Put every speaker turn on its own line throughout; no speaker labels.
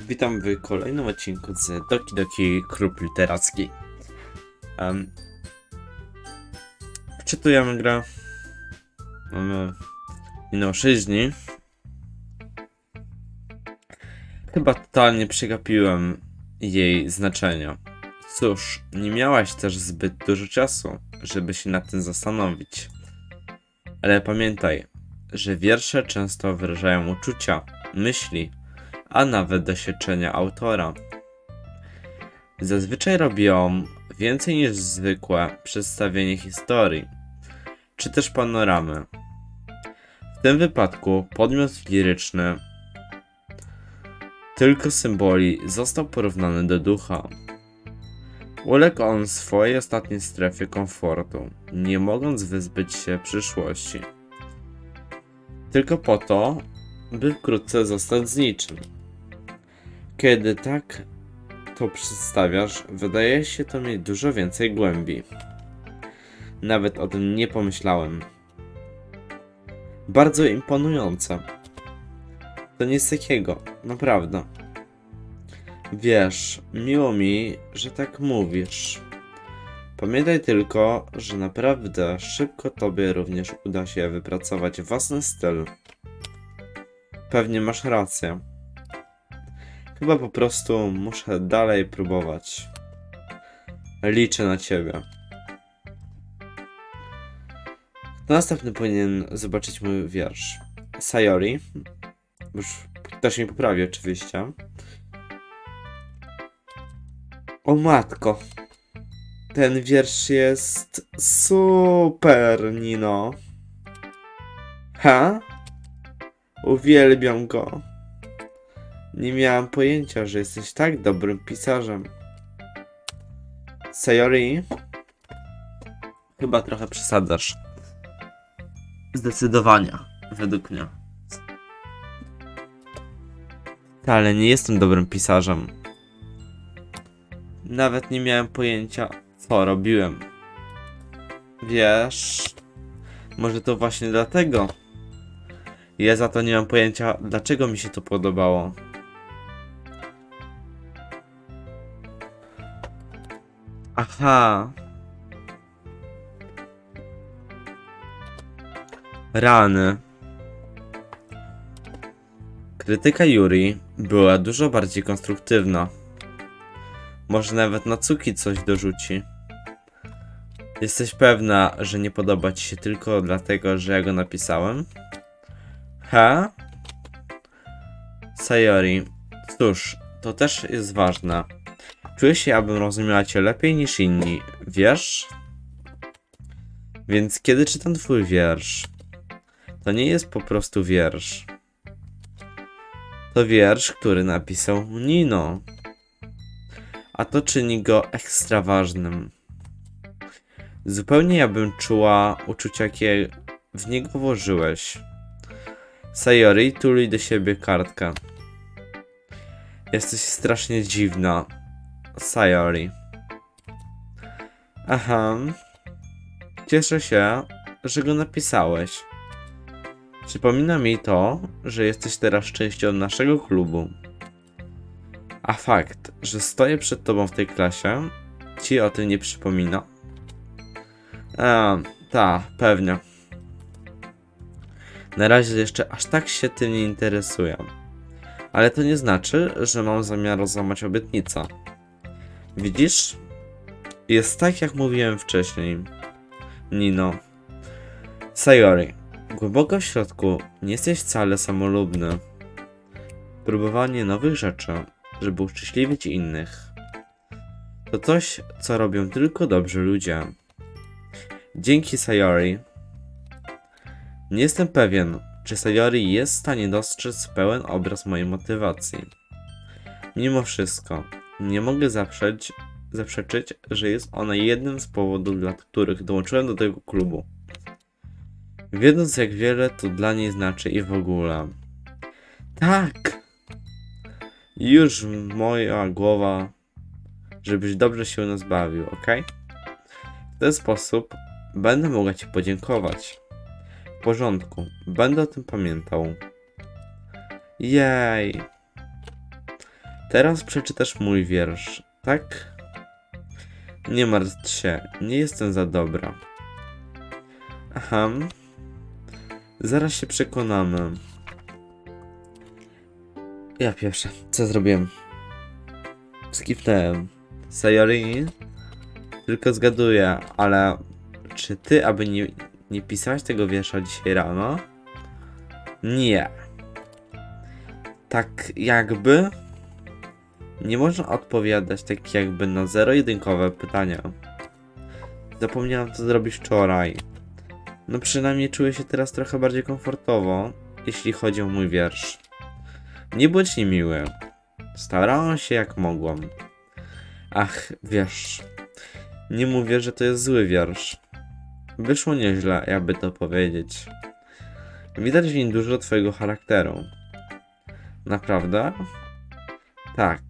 Witam w kolejnym odcinku z Doki Doki Klub Literacki. Um, wczytujemy grę. Mamy minęło 6 dni. Chyba totalnie przegapiłem jej znaczenia. Cóż, nie miałaś też zbyt dużo czasu, żeby się nad tym zastanowić. Ale pamiętaj, że wiersze często wyrażają uczucia, myśli, a nawet doświadczenia autora. Zazwyczaj robią więcej niż zwykłe przedstawienie historii, czy też panoramy. W tym wypadku podmiot liryczny tylko symboli został porównany do ducha. Uległ on swojej ostatniej strefie komfortu, nie mogąc wyzbyć się przyszłości. Tylko po to, by wkrótce zostać z niczym. Kiedy tak to przedstawiasz, wydaje się to mieć dużo więcej głębi. Nawet o tym nie pomyślałem. Bardzo imponujące. To nic takiego, naprawdę. Wiesz, miło mi, że tak mówisz. Pamiętaj tylko, że naprawdę szybko tobie również uda się wypracować własny styl. Pewnie masz rację. Chyba po prostu muszę dalej próbować. Liczę na ciebie. Następny powinien zobaczyć mój wiersz? Sayori. Już ktoś mi poprawi oczywiście. O matko. Ten wiersz jest super, Nino. Ha? Uwielbiam go. Nie miałam pojęcia, że jesteś tak dobrym pisarzem. Sayori? Chyba trochę przesadzasz. Zdecydowanie, według mnie. Ale nie jestem dobrym pisarzem. Nawet nie miałem pojęcia, co robiłem. Wiesz, może to właśnie dlatego. Ja za to nie mam pojęcia, dlaczego mi się to podobało. Aha. Rany. Krytyka Yuri była dużo bardziej konstruktywna. Może nawet Natsuki coś dorzuci. Jesteś pewna, że nie podoba ci się tylko dlatego, że ja go napisałem? Ha? Sayori, cóż, to też jest ważne. Czuję się, abym rozumiała cię lepiej niż inni, wiesz? Więc kiedy czytam twój wiersz, to nie jest po prostu wiersz. To wiersz, który napisał Nino. A to czyni go ekstra ważnym. Zupełnie ja bym czuła uczucia, jakie w niego włożyłeś. Sayori tuli do siebie kartkę. Jesteś strasznie dziwna. Sayori. Aha. Cieszę się, że go napisałeś. Przypomina mi to, że jesteś teraz częścią naszego klubu. A fakt, że stoję przed tobą w tej klasie, ci o tym nie przypomina? A, ta, pewnie. Na razie jeszcze aż tak się tym nie interesuję. Ale to nie znaczy, że mam zamiar złamać obietnicę. Widzisz? Jest tak, jak mówiłem wcześniej. Nino. Sayori, głęboko w środku nie jesteś wcale samolubny. Próbowanie nowych rzeczy, żeby uszczęśliwić innych. To coś, co robią tylko dobrzy ludzie. Dzięki Sayori. Nie jestem pewien, czy Sayori jest w stanie dostrzec pełen obraz mojej motywacji. Mimo wszystko, nie mogę zaprzeć, zaprzeczyć, że jest ona jednym z powodów, dla których dołączyłem do tego klubu. Wiedząc jak wiele to dla niej znaczy i w ogóle. Tak! Już moja głowa, żebyś dobrze się nas bawił, ok? W ten sposób będę mogła Ci podziękować. W porządku, będę o tym pamiętał. Jej! Teraz przeczytasz mój wiersz, tak? Nie martw się, nie jestem za dobra. Aha. Zaraz się przekonamy. Ja pierwsze. Co zrobiłem? Skipnąłem. Sayori? Tylko zgaduję, ale czy ty, aby nie, nie pisałeś tego wiersza dzisiaj rano? Nie. Tak jakby nie można odpowiadać tak jakby na zero-jedynkowe pytania. Zapomniałem to zrobić wczoraj. No przynajmniej czuję się teraz trochę bardziej komfortowo, jeśli chodzi o mój wiersz. Nie bądź niemiły. Starałam się jak mogłam. Ach, wiesz. Nie mówię, że to jest zły wiersz. Wyszło nieźle, jakby to powiedzieć. Widać w nim dużo twojego charakteru. Naprawdę? Tak.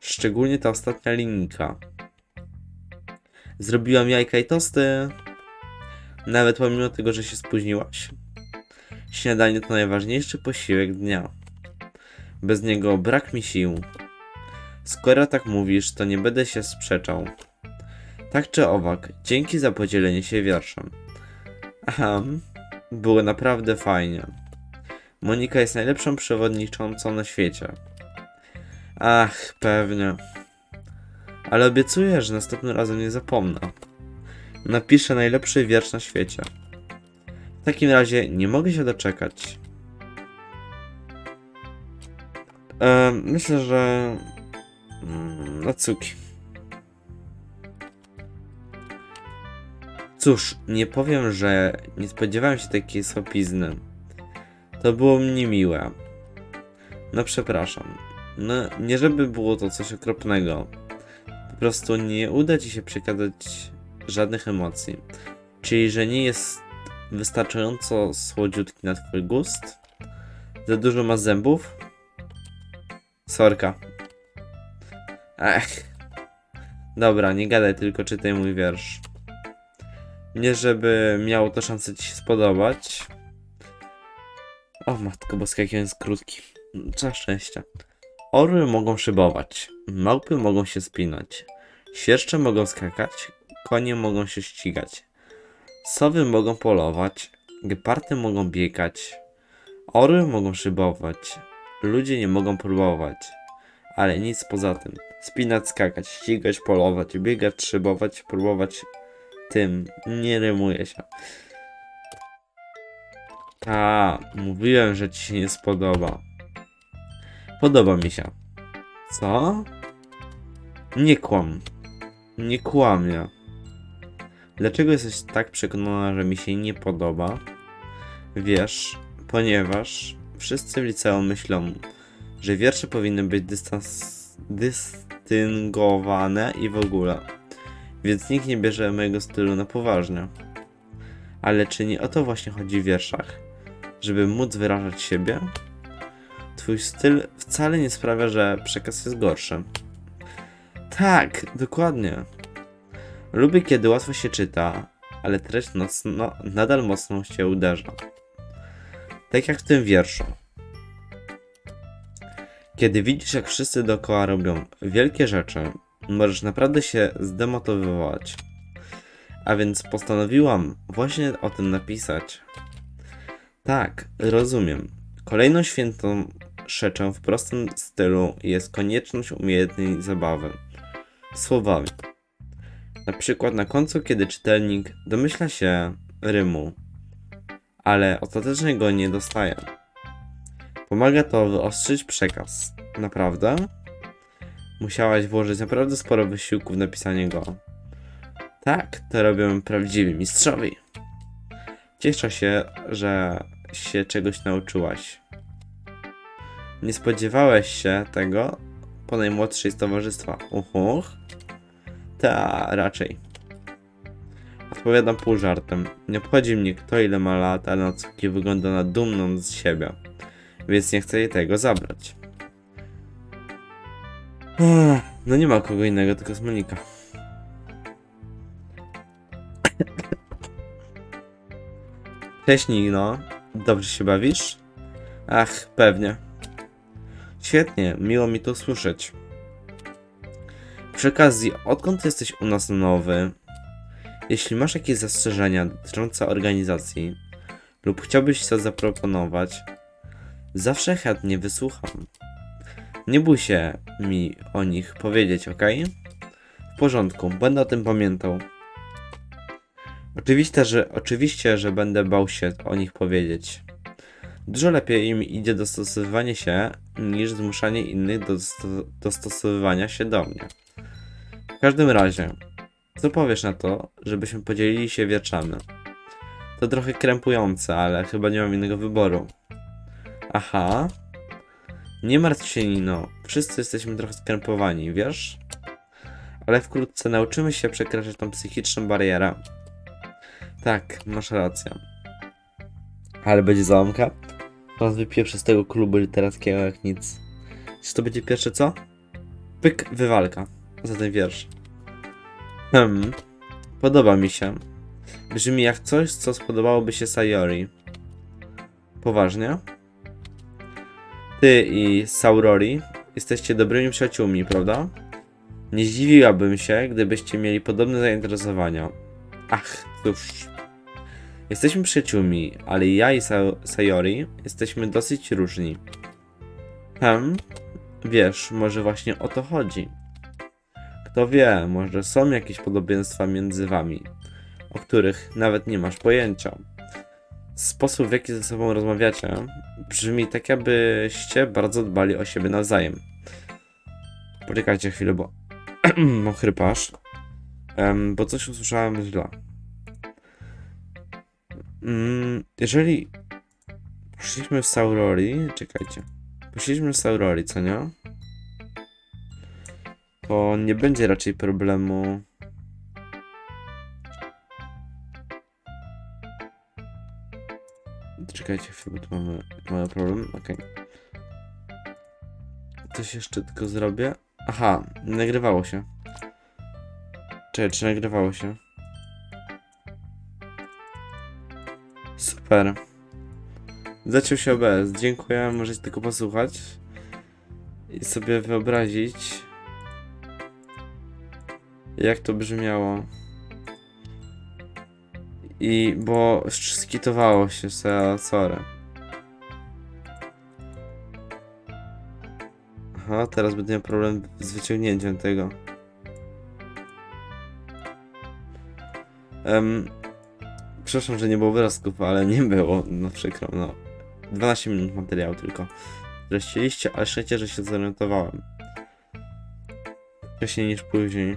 Szczególnie ta ostatnia linijka. Zrobiłam jajka i tosty. Nawet pomimo tego, że się spóźniłaś. Śniadanie to najważniejszy posiłek dnia. Bez niego brak mi sił. Skoro tak mówisz, to nie będę się sprzeczał. Tak czy owak, dzięki za podzielenie się wierszem. Aha, było naprawdę fajnie. Monika jest najlepszą przewodniczącą na świecie. Ach, pewnie. Ale obiecuję, że następnym razem nie zapomnę. Napiszę najlepszy wiersz na świecie. W takim razie nie mogę się doczekać. Em, myślę, że. Mm, Natsuki. Cóż, nie powiem, że nie spodziewałem się takiej słapizny. To było mnie miłe. No przepraszam. No, nie żeby było to coś okropnego. Po prostu nie uda ci się przekazać żadnych emocji. Czyli, że nie jest wystarczająco słodziutki na twój gust? Za dużo ma zębów? Sorka. Ech. Dobra, nie gadaj, tylko czytaj mój wiersz. Nie żeby miało to szansę ci się spodobać. O matko boska, jaki on jest krótki. Za szczęście. Orły mogą szybować, małpy mogą się spinać, świerszcze mogą skakać, konie mogą się ścigać, sowy mogą polować, gepardy mogą biegać, orły mogą szybować, ludzie nie mogą próbować, ale nic poza tym. Spinać, skakać, ścigać, polować, biegać, szybować, próbować tym nie rymuje się. Ta, mówiłem, że ci się nie spodoba. Podoba mi się. Co? Nie kłam. Nie kłamie. Dlaczego jesteś tak przekonana, że mi się nie podoba? Wiesz, ponieważ wszyscy w liceum myślą, że wiersze powinny być dystans... dystyngowane i w ogóle. Więc nikt nie bierze mojego stylu na poważnie. Ale czy nie o to właśnie chodzi w wierszach? Żeby móc wyrażać siebie? Twój styl wcale nie sprawia, że przekaz jest gorszy. Tak, dokładnie. Lubię, kiedy łatwo się czyta, ale treść nocno, nadal mocno się uderza. Tak jak w tym wierszu. Kiedy widzisz, jak wszyscy dookoła robią wielkie rzeczy, możesz naprawdę się zdemotywować. A więc postanowiłam właśnie o tym napisać. Tak, rozumiem. Kolejną świętą rzeczą w prostym stylu jest konieczność umiejętnej zabawy. Słowami. Na przykład na końcu, kiedy czytelnik domyśla się rymu, ale ostatecznie go nie dostaje. Pomaga to wyostrzyć przekaz. Naprawdę? Musiałaś włożyć naprawdę sporo wysiłku w napisanie go. Tak, to robią prawdziwi mistrzowie. Cieszę się, że się czegoś nauczyłaś. Nie spodziewałeś się tego po najmłodszej z towarzystwa. Uhuch. Ta, raczej. Odpowiadam pół żartem. Nie obchodzi mnie kto ile ma lat, ale Natsuki wygląda na dumną z siebie. Więc nie chcę jej tego zabrać. No nie ma kogo innego, tylko z Monika. Cześć Nino. Dobrze się bawisz? Ach, pewnie. Świetnie, miło mi to słyszeć. Przy okazji, odkąd jesteś u nas nowy? Jeśli masz jakieś zastrzeżenia dotyczące organizacji lub chciałbyś coś zaproponować, zawsze chętnie wysłucham. Nie bój się mi o nich powiedzieć, ok? W porządku, będę o tym pamiętał. Oczywiście, że, oczywiście, że będę bał się o nich powiedzieć. Dużo lepiej im idzie dostosowywanie się niż zmuszanie innych do dosto- dostosowywania się do mnie. W każdym razie, co powiesz na to, żebyśmy podzielili się wieczami? To trochę krępujące, ale chyba nie mam innego wyboru. Aha. Nie martw się, Nino. Wszyscy jesteśmy trochę skrępowani, wiesz? Ale wkrótce nauczymy się przekraczać tą psychiczną barierę. Tak, masz rację. Ale będzie załamka? Teraz wypieprzę z tego klubu literackiego jak nic. Czy to będzie pierwsze co? Pyk, wywalka. Za ten wiersz. Hmm. Podoba mi się. Brzmi jak coś, co spodobałoby się Sayori. Poważnie? Ty i Saurori jesteście dobrymi przyjaciółmi, prawda? Nie zdziwiłabym się, gdybyście mieli podobne zainteresowania. Ach, cóż. Jesteśmy przyjaciółmi, ale ja i Sa Sayori jesteśmy dosyć różni. Hem, wiesz, może właśnie o to chodzi. Kto wie, może są jakieś podobieństwa między wami, o których nawet nie masz pojęcia. Sposób, w jaki ze sobą rozmawiacie, brzmi tak, jakbyście bardzo dbali o siebie nawzajem. Poczekajcie chwilę, bo chrypasz. Em, bo coś usłyszałem źle. Mm, jeżeli poszliśmy w Saurori, czekajcie. Poszliśmy w Saurori, co nie? To nie będzie raczej problemu. Czekajcie chwilę, tu mamy mały problem. Okej. Coś jeszcze tylko zrobię. Aha, nagrywało się. Czekaj, czy nagrywało się? Super. Zaciął się OBS. Dziękuję, możecie tylko posłuchać i sobie wyobrazić, jak to brzmiało. I bo skitowało się sorry. Aha, teraz będę miał problem z wyciągnięciem tego. Em, przepraszam, że nie było wyrazków, ale nie było, no przykro, no. 12 minut materiału tylko. Które ale szczęście, że się zorientowałem. Wcześniej niż później.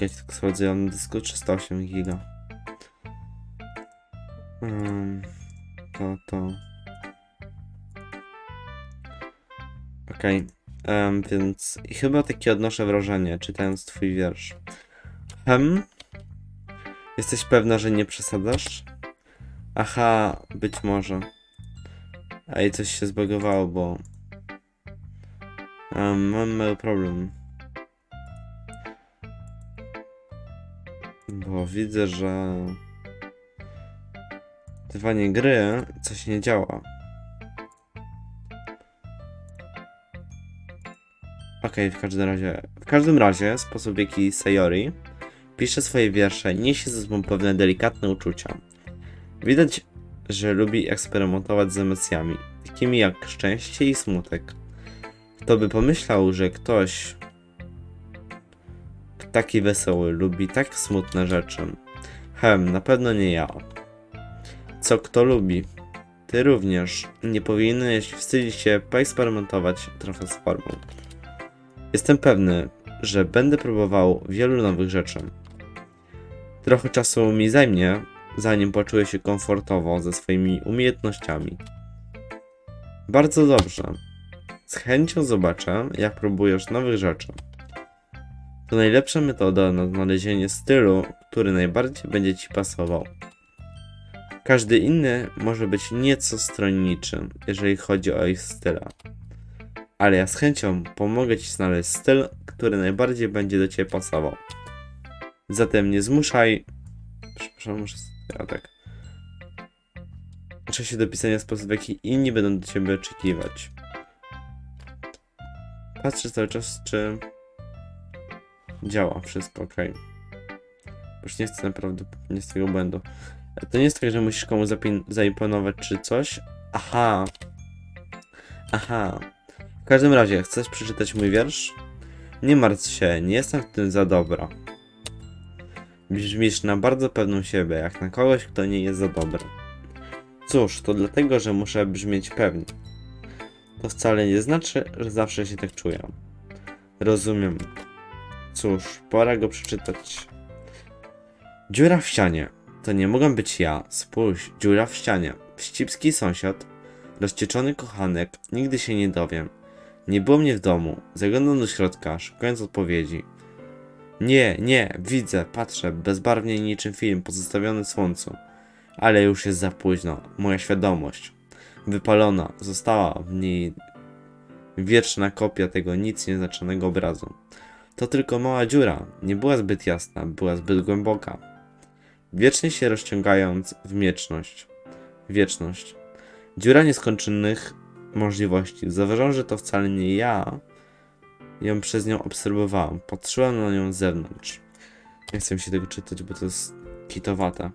Jakieś tak mam na dysku 308 giga. Um, to, to. Okej, em, więc i chyba takie odnoszę wrażenie, czytając twój wiersz. Hem? Jesteś pewna, że nie przesadzasz? Aha, być może. A i coś się zbagowało, bo... Um, mam mały problem. Bo widzę, że... Trwanie gry coś nie działa. Okej, w każdym razie... W każdym razie, sposób w jaki Sayori pisze swoje wiersze niesie ze sobą pewne delikatne uczucia. Widać, że lubi eksperymentować z emocjami, takimi jak szczęście i smutek. Kto by pomyślał, że ktoś taki wesoły lubi tak smutne rzeczy? Hem, na pewno nie ja. Co kto lubi? Ty również nie powinieneś wstydzić się poeksperymentować trochę z formą. Jestem pewny, że będę próbował wielu nowych rzeczy. Trochę czasu mi zajmie, zanim poczuję się komfortowo ze swoimi umiejętnościami. Bardzo dobrze. Z chęcią zobaczę, jak próbujesz nowych rzeczy. To najlepsza metoda na znalezienie stylu, który najbardziej będzie ci pasował. Każdy inny może być nieco stronniczy, jeżeli chodzi o ich styla. Ale ja z chęcią pomogę ci znaleźć styl, który najbardziej będzie do ciebie pasował. Zatem nie zmuszaj. Przepraszam, muszę. Ja tak. nauczę się do pisania sposób, w jaki inni będą do ciebie oczekiwać. Patrzę cały czas, czy działa wszystko ok. Już nie chcę naprawdę nie z tego błędu. To nie jest tak, że musisz komuś zaimponować czy coś. Aha. Aha. W każdym razie, chcesz przeczytać mój wiersz? Nie martw się, nie jestem w tym za dobra. Brzmisz na bardzo pewną siebie, jak na kogoś, kto nie jest za dobry. Cóż, to dlatego, że muszę brzmieć pewnie. To wcale nie znaczy, że zawsze się tak czuję. Rozumiem. Cóż, pora go przeczytać. Dziura w ścianie. To nie mogę być ja. Spójrz, dziura w ścianie. Wścibski sąsiad. Rozcieczony kochanek. Nigdy się nie dowiem. Nie było mnie w domu. Zaglądam do środka, szukając odpowiedzi. Nie, nie, widzę, patrzę, bezbarwnie niczym film pozostawiony słońcu. Ale już jest za późno. Moja świadomość, wypalona, została w niej wieczna kopia tego nic nieznaczonego obrazu. To tylko mała dziura, nie była zbyt jasna, była zbyt głęboka. Wiecznie się rozciągając w mieczność. Wieczność. Dziura nieskończonych możliwości. Zauważam, że to wcale nie ja ją przez nią obserwowałem. Patrzyłem na nią z zewnątrz. Nie chcę mi się tego czytać, bo to jest kitowate.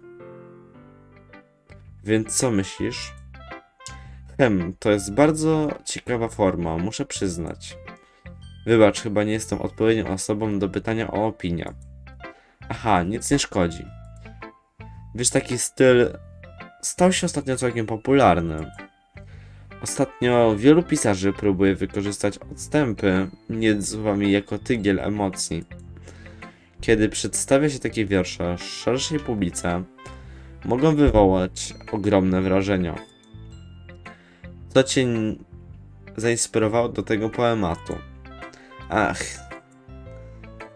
Więc co myślisz? Hem, to jest bardzo ciekawa forma, muszę przyznać. Wybacz, chyba nie jestem odpowiednią osobą do pytania o opinię. Aha, nic nie szkodzi. Wiesz, taki styl stał się ostatnio całkiem popularny. Ostatnio wielu pisarzy próbuje wykorzystać odstępy między słowami jako tygiel emocji. Kiedy przedstawia się takie wiersze szerszej publice, mogą wywołać ogromne wrażenia. Co cię zainspirowało do tego poematu? Ach.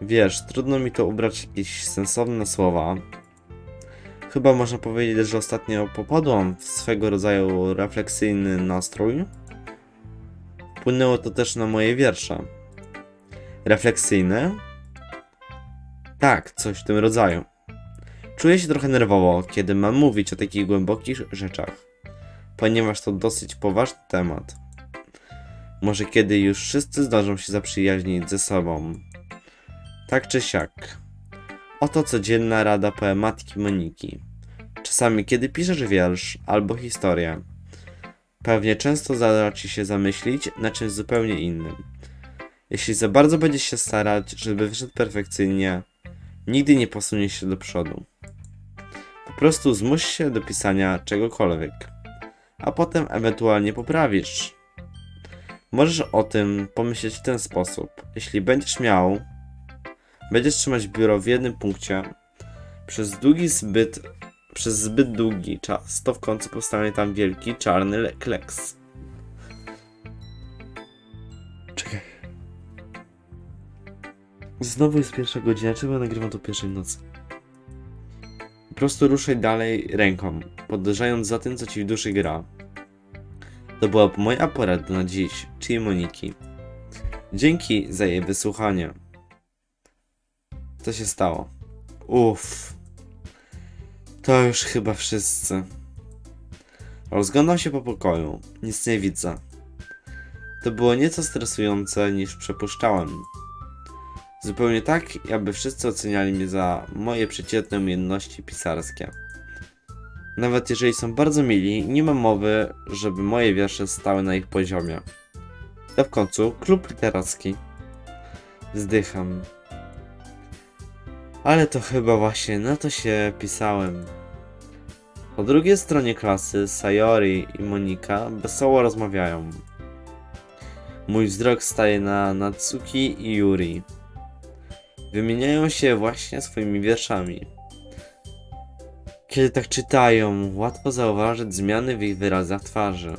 Wiesz, trudno mi to ubrać jakieś sensowne słowa. Chyba można powiedzieć, że ostatnio popadłam w swego rodzaju refleksyjny nastrój. Wpłynęło to też na moje wiersze. Refleksyjny? Tak, coś w tym rodzaju. Czuję się trochę nerwowo, kiedy mam mówić o takich głębokich rzeczach, ponieważ to dosyć poważny temat. Może kiedy już wszyscy zdążą się zaprzyjaźnić ze sobą. Tak czy siak. Oto codzienna rada poematki Moniki. Czasami, kiedy piszesz wiersz albo historię, pewnie często zdarza ci się zamyślić nad czymś zupełnie innym. Jeśli za bardzo będziesz się starać, żeby wyszedł perfekcyjnie, nigdy nie posuniesz się do przodu. Po prostu zmuś się do pisania czegokolwiek, a potem ewentualnie poprawisz. Możesz o tym pomyśleć w ten sposób. Jeśli będziesz miał, będziesz trzymać biuro w jednym punkcie przez długi zbyt, przez zbyt długi czas, to w końcu powstanie tam wielki czarny le- kleks. Czekaj. Znowu jest pierwsza godzina, czemu ja nagrywam to pierwszej nocy? Po prostu ruszaj dalej ręką, podążając za tym, co ci w duszy gra. To była moja porada na dziś, czyli Moniki. Dzięki za jej wysłuchanie. Co się stało? Uff. To już chyba wszyscy. Rozglądam się po pokoju. Nic nie widzę. To było nieco stresujące niż przypuszczałem. Zupełnie tak, jakby wszyscy oceniali mnie za moje przeciętne umiejętności pisarskie. Nawet jeżeli są bardzo mili, nie ma mowy, żeby moje wiersze stały na ich poziomie. To w końcu klub literacki. Zdycham. Ale to chyba właśnie na to się pisałem. Po drugiej stronie klasy Sayori i Monika wesoło rozmawiają. Mój wzrok staje na Natsuki i Yuri. Wymieniają się właśnie swoimi wierszami. Kiedy tak czytają, łatwo zauważyć zmiany w ich wyrazach twarzy.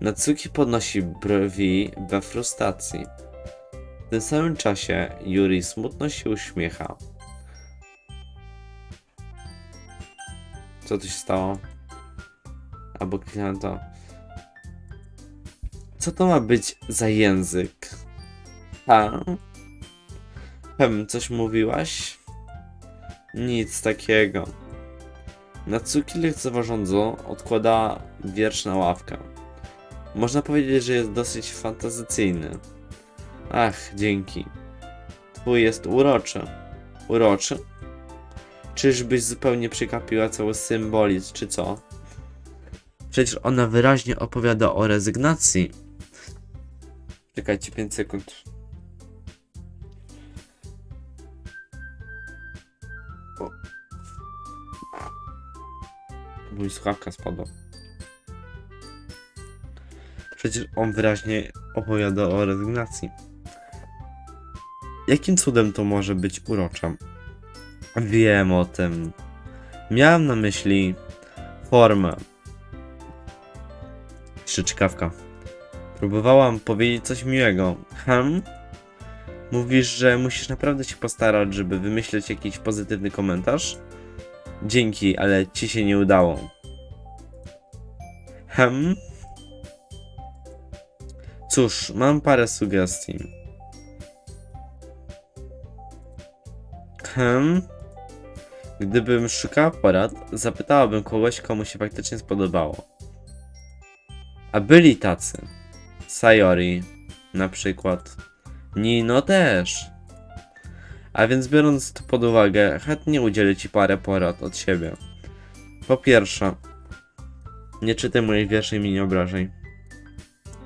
Natsuki podnosi brwi we frustracji. Tym samym czasie Yuri smutno się uśmiecha. Co tu się stało? Albo kliknąłem to. Co to ma być za język? A? Hem, coś mówiłaś? Nic takiego. Natsuki lekceważąco odkłada wiersz na ławkę. Można powiedzieć, że jest dosyć fantazycyjny. Ach, dzięki. Twój jest uroczy. Uroczy? Czyżbyś zupełnie przykapiła cały symbolizm, czy co? Przecież ona wyraźnie opowiada o rezygnacji. Czekajcie 5 sekund. O. Mój słuchawka spadła. Przecież on wyraźnie opowiada o rezygnacji. Jakim cudem to może być urocze? Wiem o tym. Miałem na myśli formę. Szczyczkawka. Próbowałam powiedzieć coś miłego. Hm? Mówisz, że musisz naprawdę się postarać, żeby wymyśleć jakiś pozytywny komentarz? Dzięki, ale ci się nie udało. Hm? Cóż, mam parę sugestii. Hmm? Gdybym szukała porad, zapytałabym kogoś, komu się faktycznie spodobało. A byli tacy. Sayori, na przykład. Nino też. A więc biorąc to pod uwagę, chętnie udzielę ci parę porad od siebie. Po pierwsze, nie czytaj moich wierszy i mi nie obrażaj.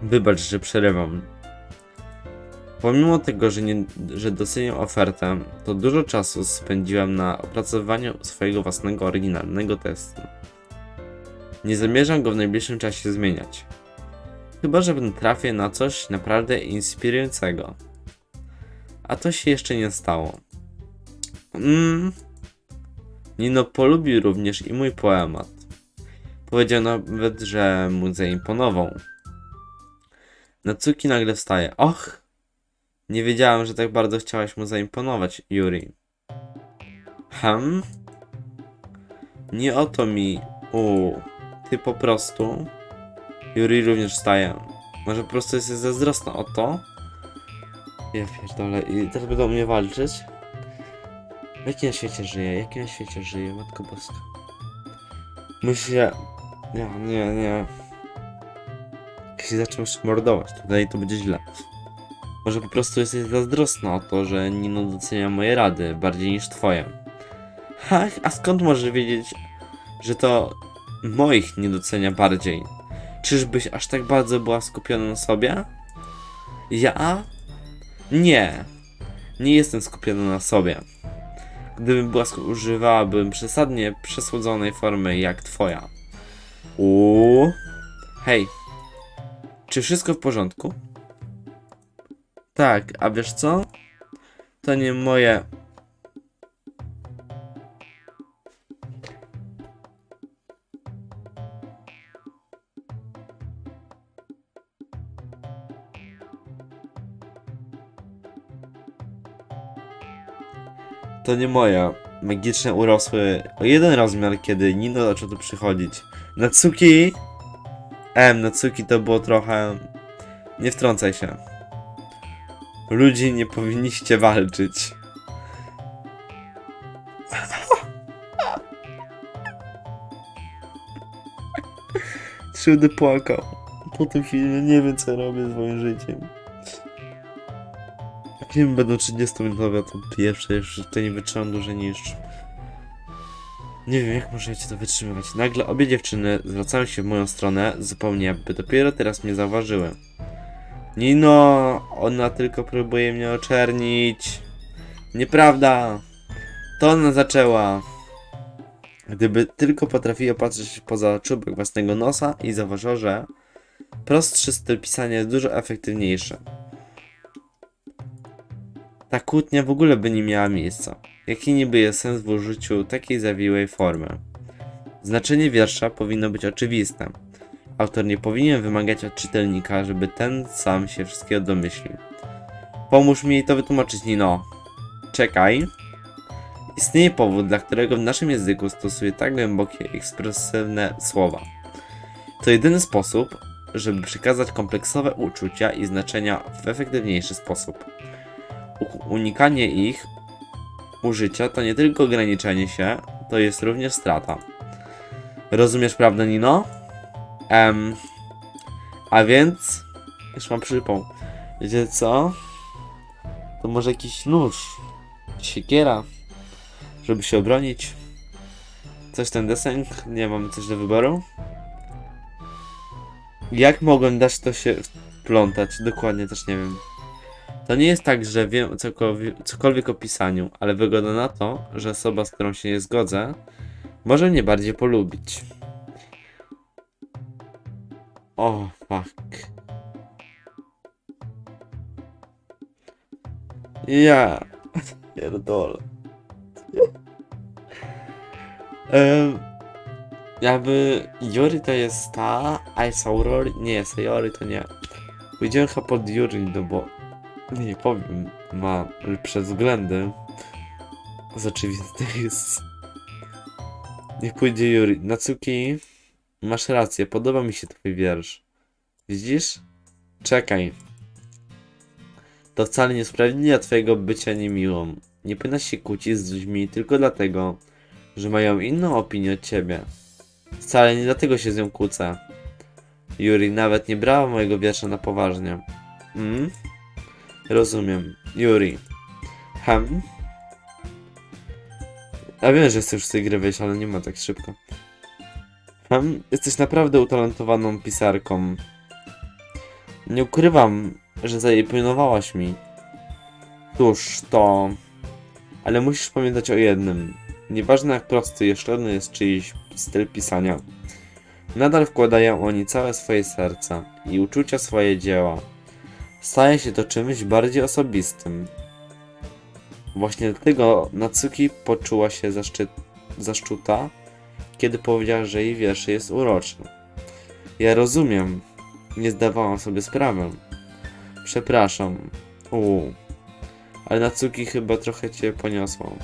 Wybacz, że przerywam. Pomimo tego, że, nie, że doceniam ofertę, to dużo czasu spędziłem na opracowywaniu swojego własnego oryginalnego testu. Nie zamierzam go w najbliższym czasie zmieniać. Chyba, że trafię na coś naprawdę inspirującego. A to się jeszcze nie stało. Mm. Nino polubił również i mój poemat. Powiedział nawet, że mu zaimponował. Natsuki nagle wstaje. Och! Nie wiedziałem, że tak bardzo chciałaś mu zaimponować, Yuri. Hm? Nie o to mi. U, ty po prostu. Yuri również wstaje. Może po prostu jesteś zazdrosna o to? Ja pierdolę. I teraz będą mnie walczyć? W jakim ja świecie żyję? W jakim ja świecie żyję? Matko Boska. Muszę... Nie, nie, nie. Zacznę już mordować tutaj, to będzie źle. Może po prostu jesteś zazdrosna o to, że Nino docenia moje rady bardziej niż twoje. Ha, a skąd możesz wiedzieć, że to moich nie docenia bardziej? Czyżbyś aż tak bardzo była skupiona na sobie? Ja? Nie. Nie jestem skupiona na sobie. Gdybym była używałabym przesadnie przesłodzonej formy jak twoja. Uuu. Hej. Czy wszystko w porządku? Tak, a wiesz co? To nie moje. To nie moja. Magiczne urosły o jeden rozmiar, kiedy Nino zaczął tu przychodzić. Natsuki! Em, Natsuki to było trochę... Nie wtrącaj się. Ludzie nie powinniście walczyć. Trzydy płakał. Po tym filmie nie wiem co robię z moim życiem. Film będą 30-minutowe, to pierwsze już to nie wytrzymam dłużej niż... Nie wiem jak możecie to wytrzymywać. Nagle obie dziewczyny zwracają się w moją stronę, zupełnie jakby dopiero teraz mnie zauważyły. Nino, ona tylko próbuje mnie oczernić. Nieprawda. To ona zaczęła. Gdyby tylko potrafiła patrzeć poza czubek własnego nosa i zauważyła, że prostszy styl pisania jest dużo efektywniejszy. Ta kłótnia w ogóle by nie miała miejsca. Jaki niby jest sens w użyciu takiej zawiłej formy? Znaczenie wiersza powinno być oczywiste. Autor nie powinien wymagać od czytelnika, żeby ten sam się wszystkiego domyślił. Pomóż mi to wytłumaczyć, Nino. Czekaj. Istnieje powód, dla którego w naszym języku stosuje tak głębokie, ekspresywne słowa. To jedyny sposób, żeby przekazać kompleksowe uczucia i znaczenia w efektywniejszy sposób. U- unikanie ich użycia to nie tylko ograniczenie się, to jest również strata. Rozumiesz, prawda, Nino? Em, a więc... Już mam przypał. Wiecie co? To może jakiś nóż, siekiera, żeby się obronić. Coś ten deseń? Nie mam coś do wyboru. Jak mogłem dać to się plątać? Dokładnie też nie wiem. To nie jest tak, że wiem cokolwiek, cokolwiek o pisaniu, ale wygląda na to, że osoba, z którą się nie zgodzę, może mnie bardziej polubić. O, fuck. Ja. Pierdolę. Um, jakby Yuri to jest ta, a Saurori nie, Sayori to nie. Pójdziemy chyba pod Yuri, no bo nie powiem, ma lepsze względy. Z oczywistych jest. Niech pójdzie Yuri. Natsuki, masz rację, podoba mi się twój wiersz. Widzisz? Czekaj. To wcale nie usprawiedliwia twojego bycia niemiłą. Nie powinnaś się kłócić z ludźmi tylko dlatego, że mają inną opinię od ciebie. Wcale nie dlatego się z nią kłócę. Yuri nawet nie brała mojego wiersza na poważnie. Mm? Rozumiem. Yuri. Hem? Ja wiem, że chcesz z tej gry wyjść, ale nie ma tak szybko. Hem? Jesteś naprawdę utalentowaną pisarką. Nie ukrywam, że zaimponowałaś mi. Cóż, to... Ale musisz pamiętać o jednym. Nieważne jak prosty i oszczędny jest czyjś styl pisania, nadal wkładają oni całe swoje serca i uczucia swoje dzieła. Staje się to czymś bardziej osobistym. Właśnie dlatego Natsuki poczuła się zaszczy... zaszczuta, kiedy powiedziała, że jej wiersz jest uroczy. Ja rozumiem. Nie zdawałam sobie sprawy. Przepraszam. Uuu. Ale Natsuki chyba trochę cię poniosło.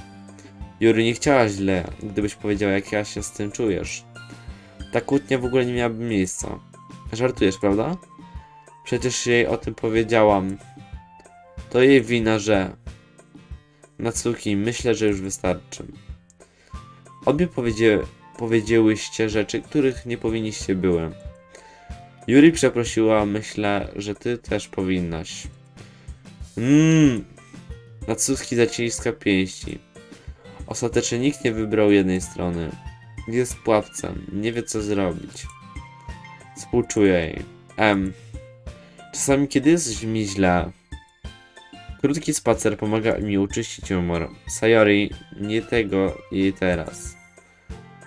Yuri nie chciała źle, gdybyś powiedziała, jak ja się z tym czujesz. Ta kłótnia w ogóle nie miałaby miejsca. Żartujesz, prawda? Przecież jej o tym powiedziałam. To jej wina, że... Natsuki, myślę, że już wystarczy. Obie powiedzie... powiedziałyście rzeczy, których nie powinniście były. Yuri przeprosiła, myślę, że ty też powinnaś. Mmm. Natsuki zaciska pięści. Ostatecznie nikt nie wybrał jednej strony. Jest pławcem, nie wie co zrobić. Współczuję jej. M. Czasami kiedy jest mi źle, krótki spacer pomaga mi uczyścić humor. Sayori, nie tego jej teraz.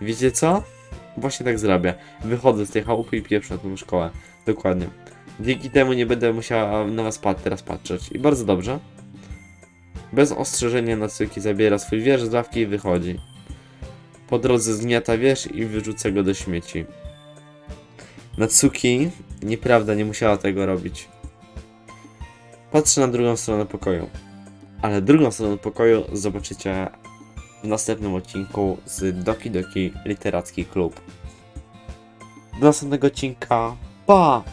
Wiecie co? Właśnie tak zrobię. Wychodzę z tej chałupy i pieprzę na tą szkołę. Dokładnie. Dzięki temu nie będę musiała na was pat teraz patrzeć. I bardzo dobrze. Bez ostrzeżenia Natsuki zabiera swój wiersz z ławki i wychodzi. Po drodze zgniata wiersz i wyrzuca go do śmieci. Natsuki, nieprawda, nie musiała tego robić. Patrzę na drugą stronę pokoju. Ale drugą stronę pokoju zobaczycie w następnym odcinku z Doki Doki Literacki Klub. Do następnego odcinka. Pa!